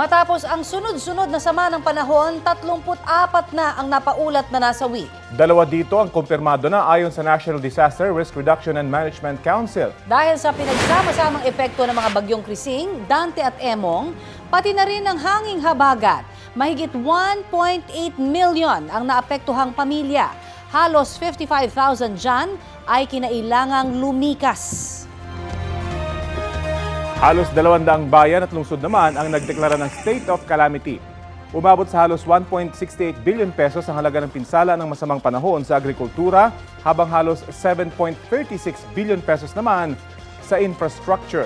Matapos ang sunod-sunod na sama ng panahon, 34 na ang napaulat na nasawi. Dalawa dito ang kumpirmado na ayon sa National Disaster Risk Reduction and Management Council. Dahil sa pinagsama-samang epekto ng mga bagyong Krising, Dante at Emong, pati na rin ang hanging habagat. Mahigit 1.8 million ang naapektuhang pamilya. Halos 55,000 dyan ay kinailangang lumikas. Halos 200 bayan at lungsod naman ang nagdeklara ng state of calamity. Umabot sa halos 1.68 billion pesos ang halaga ng pinsala ng masamang panahon sa agrikultura, habang halos 7.36 billion pesos naman sa infrastructure.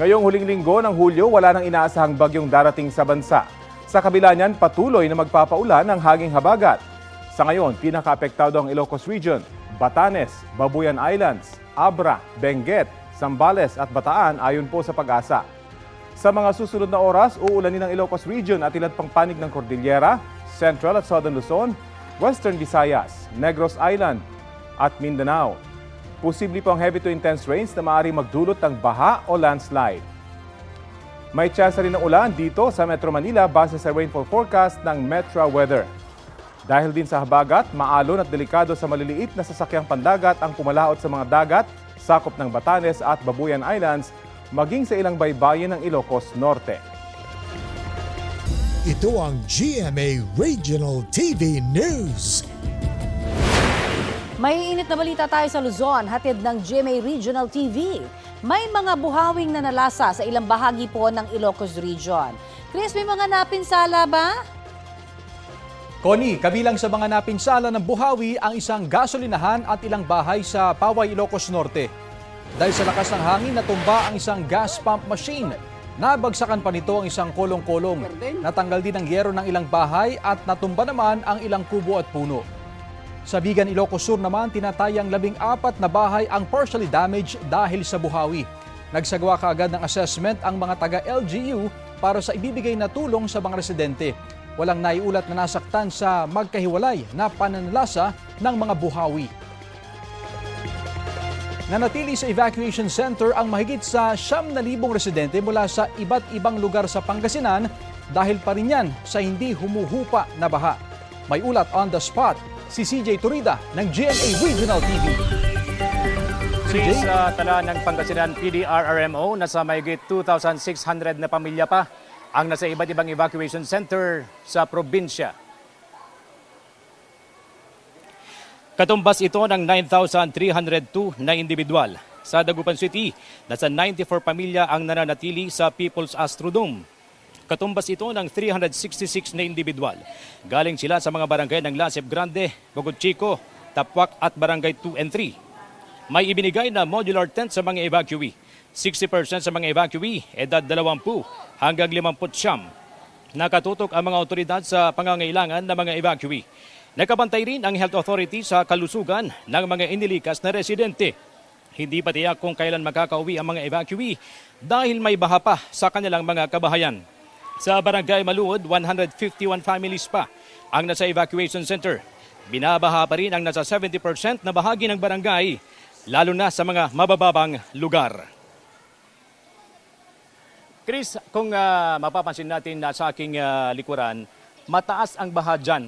Ngayong huling linggo ng Hulyo, wala nang inaasahang bagyong darating sa bansa. Sa kabila niyan, patuloy na magpapaulan ang hanging habagat. Sa ngayon, pinakaapektado ang Ilocos Region, Batanes, Babuyan Islands, Abra, Benguet, Zambales at Bataan ayon po sa pag-asa. Sa mga susunod na oras, uulanin ng Ilocos Region at ilan pang panig ng Cordillera, Central at Southern Luzon, Western Visayas, Negros Island at Mindanao. Posible po ang heavy to intense rains na maaaring magdulot ng baha o landslide. May tsansa rin ng ulan dito sa Metro Manila base sa rainfall forecast ng Metra Weather. Dahil din sa habagat, maalon at delikado sa maliliit na sasakyang pandagat ang pumalaot sa mga dagat, sakop ng Batanes at Babuyan Islands, maging sa ilang baybayin ng Ilocos Norte. Ito ang GMA Regional TV News. May init na balita tayo sa Luzon, hatid ng GMA Regional TV. May mga buhawing nanalasa sa ilang bahagi po ng Ilocos Region. Chris, may mga napinsala ba? Connie, kabilang sa mga napinsala ng buhawi ang isang gasolinahan at ilang bahay sa Paway, Ilocos Norte. Dahil sa lakas ng hangin, natumba ang isang gas pump machine. Nabagsakan pa nito ang isang kolong-kolong. Natanggal din ang yero ng ilang bahay at natumba naman ang ilang kubo at puno. Sa Bigan, Ilocos Sur naman, tinatayang labing apat na bahay ang partially damaged dahil sa buhawi. Nagsagawa kaagad ng assessment ang mga taga-LGU para sa ibibigay na tulong sa mga residente. Walang naiulat na nasaktan sa magkahiwalay na pananalasa ng mga buhawi. Nanatili sa evacuation center ang mahigit sa 7,000 residente mula sa iba't ibang lugar sa Pangasinan dahil pa rin yan sa hindi humuhupa na baha. May ulat on the spot si CJ Turida ng GMA Regional TV. Free sa tala ng Pangasinan PDRRMO, nasa mayigit 2,600 na pamilya pa ang nasa iba't ibang evacuation center sa probinsya. Katumbas ito ng 9,302 na individual. Sa Dagupan City, nasa 94 pamilya ang nananatili sa People's Astrodome. Katumbas ito ng 366 na individual. Galing sila sa mga barangay ng Lasep Grande, Bogod Chico, Tapwak at Barangay 2 and 3. May ibinigay na modular tent sa mga evacuee. 60% sa mga evacuee, edad 20 hanggang 50 siyam. Nakatutok ang mga otoridad sa pangangailangan ng mga evacuee. Nakabantay rin ang health authority sa kalusugan ng mga inilikas na residente. Hindi pa tiyak kung kailan makakauwi ang mga evacuee dahil may baha pa sa kanilang mga kabahayan. Sa Barangay Maluod, 151 families pa ang nasa evacuation center. Binabaha pa rin ang nasa 70% na bahagi ng barangay, lalo na sa mga mabababang lugar. Chris, kung ah, mapapansin natin na sa aking ah, likuran, mataas ang baha dyan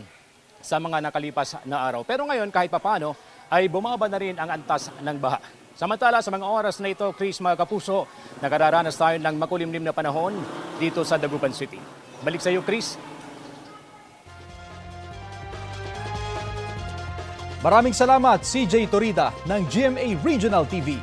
sa mga nakalipas na araw. Pero ngayon, kahit papano, ay bumaba na rin ang antas ng baha. Samantala, sa mga oras na ito, Chris, mga kapuso, nakararanas tayo ng makulimlim na panahon dito sa Dagupan City. Balik sa iyo, Chris. Maraming salamat CJ Turida ng GMA Regional TV.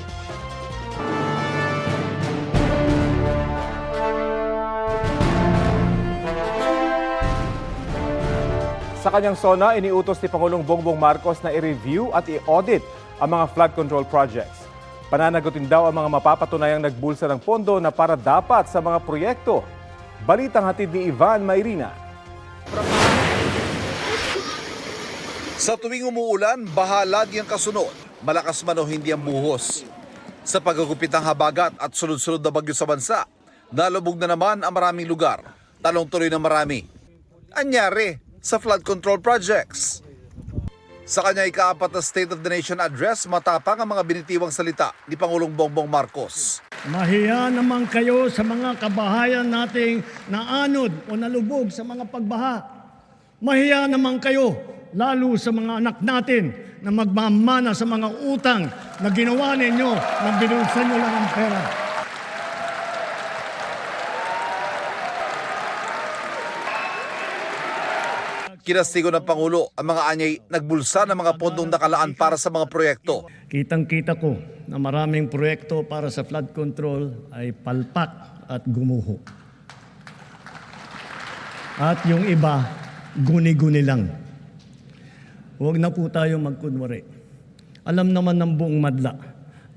Sa kanyang sona, iniutos ni Pangulong Bongbong Marcos na i-review at i-audit ang mga flood control projects. Pananagutin daw ang mga mapapatunayang nagbulsa ng pondo na para dapat sa mga proyekto. Balitang hatid ni Ivan Mayrina. Sa tuwing umuulan, baha lagi ang kasunod. Malakas man o hindi ang buhos. Sa pagagupit ng habagat at sunod-sunod na bagyo sa bansa, nalubog na naman ang maraming lugar. Talong tuloy na marami. Anyari sa flood control projects. Sa kanya ikaapat na State of the Nation address, matapang ang mga binitiwang salita ni Pangulong Bongbong Marcos. Mahiya naman kayo sa mga kabahayan nating naanod o nalubog sa mga pagbaha. Mahiya naman kayo, lalo sa mga anak natin na magmamana sa mga utang na ginawa ninyo nang binulsan nyo lang ang pera. Kinastigo ng Pangulo ang mga anyay nagbulsa ng mga pondong nakalaan para sa mga proyekto. Kitang-kita ko na maraming proyekto para sa flood control ay palpak at gumuho. At yung iba, guni-guni lang. Huwag na po tayo magkunwari. Alam naman ng buong madla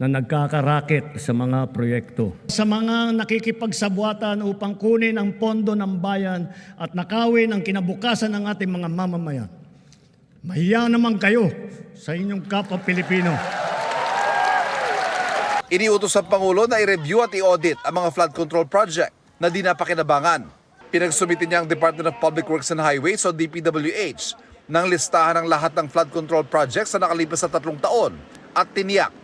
na nagkakaraket sa mga proyekto. Sa mga nakikipagsabwatan upang kunin ang pondo ng bayan at nakawin ang kinabukasan ng ating mga mamamayan. Mahiya naman kayo sa inyong kapwa Pilipino. Iniutos ang Pangulo na i-review at i-audit ang mga flood control project na di napakinabangan. Pinagsumiti niya ang Department of Public Works and Highways o DPWH ng listahan ng lahat ng flood control projects sa nakalipas na tatlong taon at tiniyak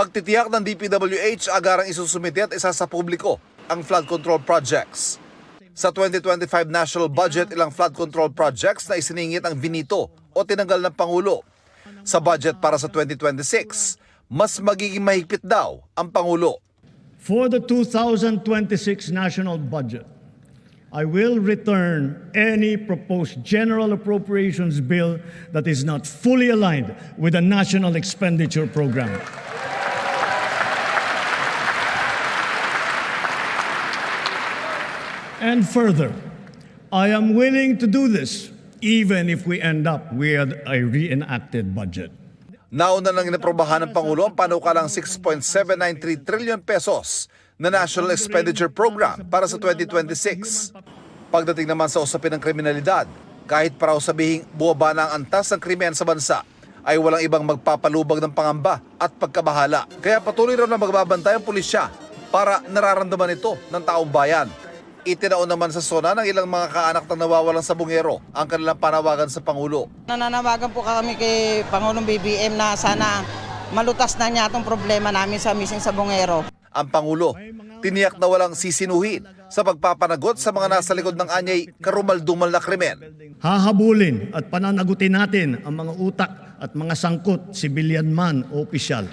Pagtitiyak ng DPWH, agarang isusumiti at isa sa publiko ang flood control projects. Sa 2025 national budget, ilang flood control projects na isiningit ang vinito o tinanggal ng Pangulo. Sa budget para sa 2026, mas magiging mahigpit daw ang Pangulo. For the 2026 national budget, I will return any proposed general appropriations bill that is not fully aligned with the national expenditure program. And further, I am willing to do this even if we end up with a reenacted budget. Nauna nang inaprobahan ng Pangulo ang panukalang 6.793 trillion pesos na National Expenditure Program para sa 2026. Pagdating naman sa usapin ng kriminalidad, kahit paraw sabihing buwaba na ang antas ng krimen sa bansa, ay walang ibang magpapalubag ng pangamba at pagkabahala. Kaya patuloy raw na magbabantay ang pulisya para nararamdaman ito ng taong bayan. Itinaon naman sa sona ng ilang mga kaanak na nawawalan sa bungero ang kanilang panawagan sa Pangulo. Nananawagan po kami kay Pangulong BBM na sana malutas na niya itong problema namin sa missing sa Bungero. ang Pangulo. Tiniyak na walang sisinuhin sa pagpapanagot sa mga nasa likod ng anyay karumaldumal na krimen. Hahabulin at pananagutin natin ang mga utak at mga sangkot, civilian man o opisyal.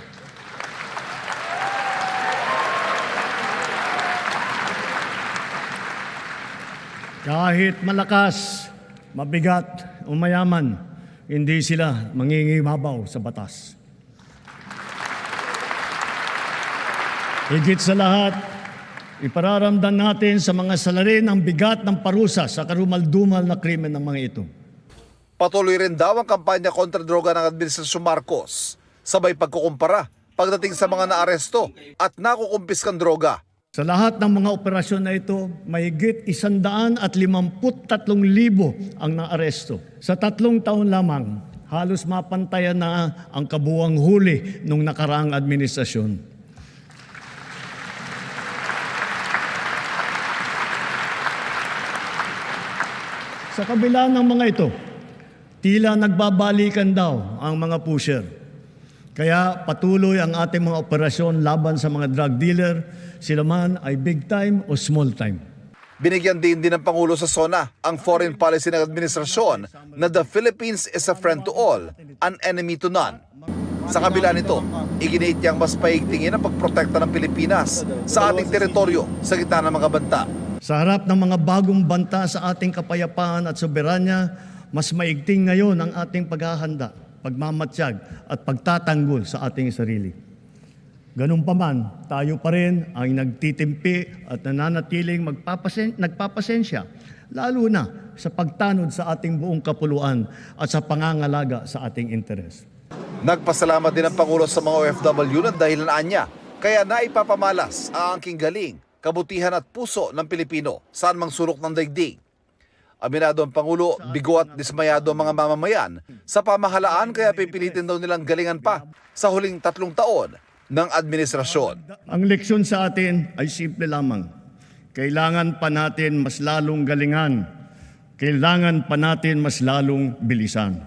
Kahit malakas, mabigat o mayaman, hindi sila mangingibabaw sa batas. Higit sa lahat, ipararamdam natin sa mga salarin ang bigat ng parusa sa karumaldumal na krimen ng mga ito. Patuloy rin daw ang kampanya kontra droga ng Administrasyon Marcos. Sabay pagkukumpara pagdating sa mga naaresto at nakukumpiskang droga. Sa lahat ng mga operasyon na ito, mahigit isandaan at limamput-tatlong libo ang naaresto. Sa tatlong taon lamang, halos mapantayan na ang kabuwang huli ng nakaraang administrasyon. Sa kabila ng mga ito, tila nagbabalikan daw ang mga pusher. Kaya patuloy ang ating mga operasyon laban sa mga drug dealer, sila man ay big time o small time. Binigyan din din ng Pangulo sa SONA ang foreign policy ng administrasyon na the Philippines is a friend to all, an enemy to none. Sa kabila nito, iginit niyang mas paigtingin ang pagprotekta ng Pilipinas sa ating teritoryo sa gitna ng mga banta. Sa harap ng mga bagong banta sa ating kapayapaan at soberanya, mas maigting ngayon ang ating paghahanda, pagmamatsyag at pagtatanggol sa ating sarili. Ganun pa man, tayo pa rin ang nagtitimpi at nananatiling magpapasen- nagpapasensya, lalo na sa pagtanod sa ating buong kapuluan at sa pangangalaga sa ating interes. Nagpasalamat din ang Pangulo sa mga OFW na dahilan niya. Kaya naipapamalas ang angking galing, kabutihan at puso ng Pilipino saan mang sulok ng daigdig. Aminado ang Pangulo, bigo at dismayado ang mga mamamayan sa pamahalaan kaya pipilitin daw nilang galingan pa sa huling tatlong taon ng administrasyon. Ang leksyon sa atin ay simple lamang. Kailangan pa natin mas lalong galingan. Kailangan pa natin mas lalong bilisan.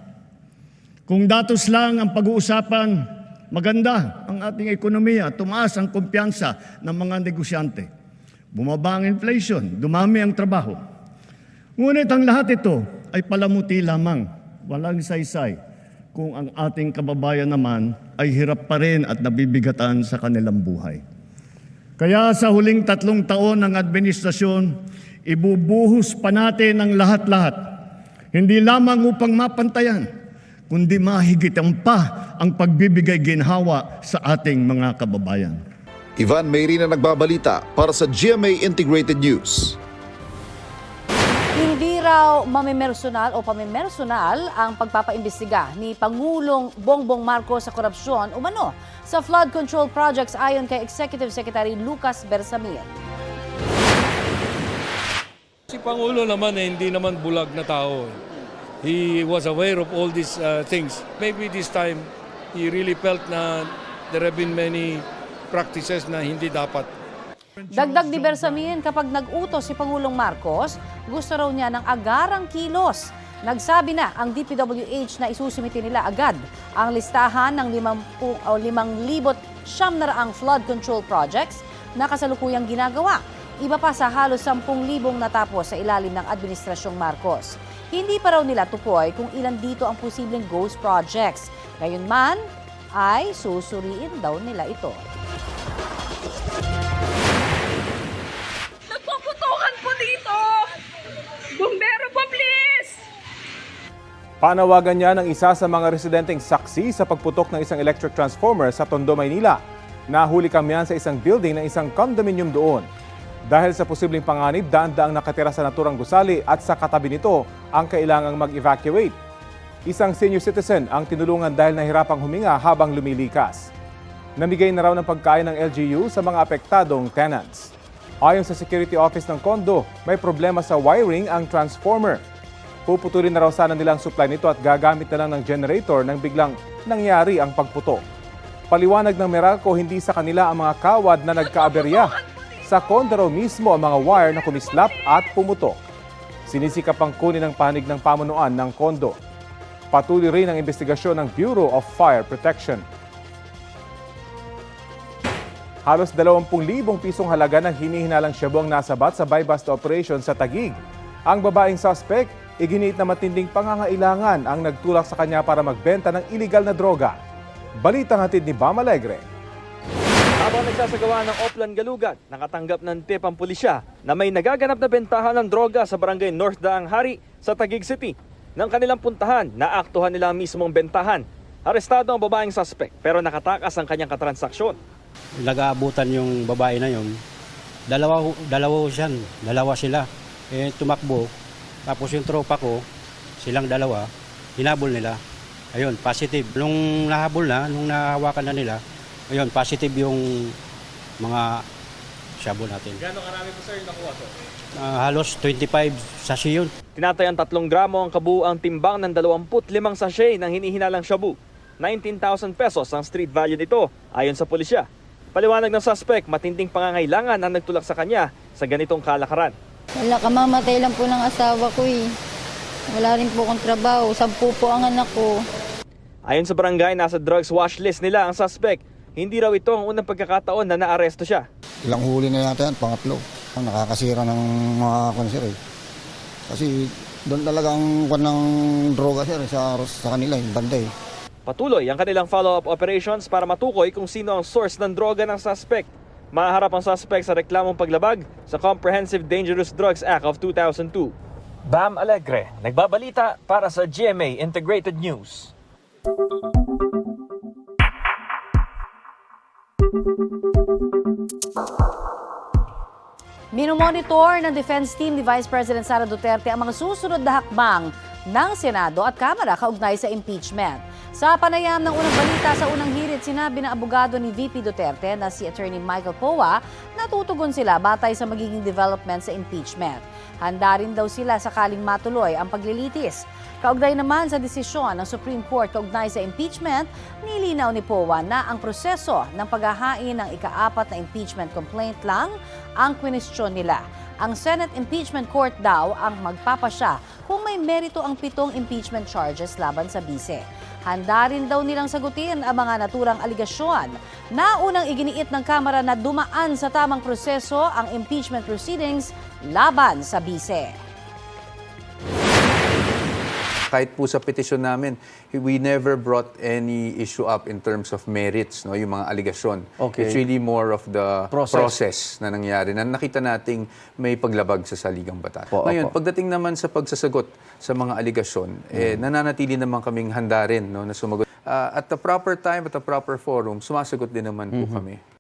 Kung datos lang ang pag-uusapan, maganda ang ating ekonomiya, tumaas ang kumpiyansa ng mga negosyante. Bumaba ang inflation, dumami ang trabaho. Ngunit ang lahat ito ay palamuti lamang, walang saysay, kung ang ating kababayan naman ay hirap pa rin at nabibigatan sa kanilang buhay. Kaya sa huling tatlong taon ng administrasyon, ibubuhos pa natin ang lahat-lahat. Hindi lamang upang mapantayan, kundi mahigitan pa ang pagbibigay ginhawa sa ating mga kababayan. Ivan Mayri na nagbabalita para sa GMA Integrated News. Raw mamimersonal o pamimersonal ang pagpapaimbestiga ni Pangulong Bongbong Marcos sa korupsyon umano sa flood control projects ayon kay Executive Secretary Lucas Bersamin. Si Pangulo naman eh, hindi naman bulag na tao. He was aware of all these uh, things. Maybe this time, he really felt na there have been many practices na hindi dapat. Dagdag ni Bersamin, kapag nag-utos si Pangulong Marcos, gusto raw niya ng agarang kilos. Nagsabi na ang DPWH na isusumiti nila agad ang listahan ng 50 o 5,000 siyam na raang flood control projects na kasalukuyang ginagawa. Iba pa sa halos 10,000 natapos sa ilalim ng Administrasyong Marcos. Hindi pa raw nila tupoy kung ilan dito ang posibleng ghost projects. Ngayon man, ay susuriin daw nila ito. Panawagan niya ng isa sa mga residenteng saksi sa pagputok ng isang electric transformer sa Tondo, Maynila. Nahuli kami sa isang building ng isang condominium doon. Dahil sa posibleng panganib, daan-daang nakatira sa naturang gusali at sa katabi nito ang kailangang mag-evacuate. Isang senior citizen ang tinulungan dahil nahirapang huminga habang lumilikas. Namigay na raw ng pagkain ng LGU sa mga apektadong tenants. Ayon sa security office ng kondo, may problema sa wiring ang transformer. Puputulin na raw sana nilang supply nito at gagamit na lang ng generator nang biglang nangyari ang pagputok. Paliwanag ng Meralco, hindi sa kanila ang mga kawad na nagkaaberya. Sa kondo raw mismo ang mga wire na kumislap at pumutok. Sinisikap ang kunin ang panig ng pamunuan ng kondo. Patuloy rin ang investigasyon ng Bureau of Fire Protection. Halos 20,000 pisong halaga ng hinihinalang shabu ang nasabat sa buy-bust operation sa Tagig. Ang babaeng suspect, iginiit na matinding pangangailangan ang nagtulak sa kanya para magbenta ng iligal na droga. Balitang hatid ni Bam Alegre. Habang nagsasagawa ng Oplan Galugat, nakatanggap ng tip ang pulisya na may nagaganap na bentahan ng droga sa barangay North Daang Hari sa Taguig City. Nang kanilang puntahan, naaktuhan nila ang mismong bentahan. Arestado ang babaeng suspect pero nakatakas ang kanyang katransaksyon. nag-aabutan yung babae na yon. Dalawa, dalawa ho siyan, dalawa sila. Eh, tumakbo. Tapos yung tropa ko, silang dalawa, hinabol nila. Ayun, positive. Nung nahabol na, nung nahawakan na nila, ayun, positive yung mga shabu natin. Gano'ng karami po sir nakuha to? Ah, halos 25 sachet yun. Tinatayang 3 gramo ang kabuuang timbang ng 25 sachet ng hinihinalang shabu. 19,000 pesos ang street value nito ayon sa pulisya. Paliwanag ng suspect, matinding pangangailangan ang nagtulak sa kanya sa ganitong kalakaran. Wala, kamamatay lang po ng asawa ko eh. Wala rin po akong trabaho. Sampu po ang anak ko. Ayon sa barangay, nasa drugs watch list nila ang suspect. Hindi raw ito ang unang pagkakataon na naaresto siya. Ilang huli na yata yan, pangatlo. Ang nakakasira ng mga konsir eh. Kasi doon talagang kwan ng droga sir sa, sa kanila, yung banda eh. Patuloy ang kanilang follow-up operations para matukoy kung sino ang source ng droga ng suspect. Maharap ang suspect sa reklamong paglabag sa Comprehensive Dangerous Drugs Act of 2002. Bam Alegre, nagbabalita para sa GMA Integrated News. Minomonitor ng defense team ni Vice President Sara Duterte ang mga susunod na hakbang ng Senado at Kamara kaugnay sa impeachment. Sa panayam ng unang balita sa unang hirit, sinabi ng abogado ni VP Duterte na si Attorney Michael Poa na tutugon sila batay sa magiging development sa impeachment. Handa rin daw sila sakaling matuloy ang paglilitis. Kaugnay naman sa desisyon ng Supreme Court kaugnay sa impeachment, nilinaw ni Poa na ang proseso ng paghahain ng ikaapat na impeachment complaint lang ang kwenestyon nila. Ang Senate Impeachment Court daw ang magpapasya kung may merito ang pitong impeachment charges laban sa bise. Handa rin daw nilang sagutin ang mga naturang aligasyon. Naunang iginiit ng Kamara na dumaan sa tamang proseso ang impeachment proceedings laban sa bise. Kahit po sa petisyon namin, we never brought any issue up in terms of merits, no, yung mga aligasyon. Okay. It's really more of the Process. process, na nangyari na nakita nating may paglabag sa saligang batas. Po, Ngayon, opo. pagdating naman sa pagsasagot sa mga aligasyon, eh, nananatili naman kaming handa rin no, na sumagot. Ah, at the proper time, at the proper forum, sumasagot din naman po kami.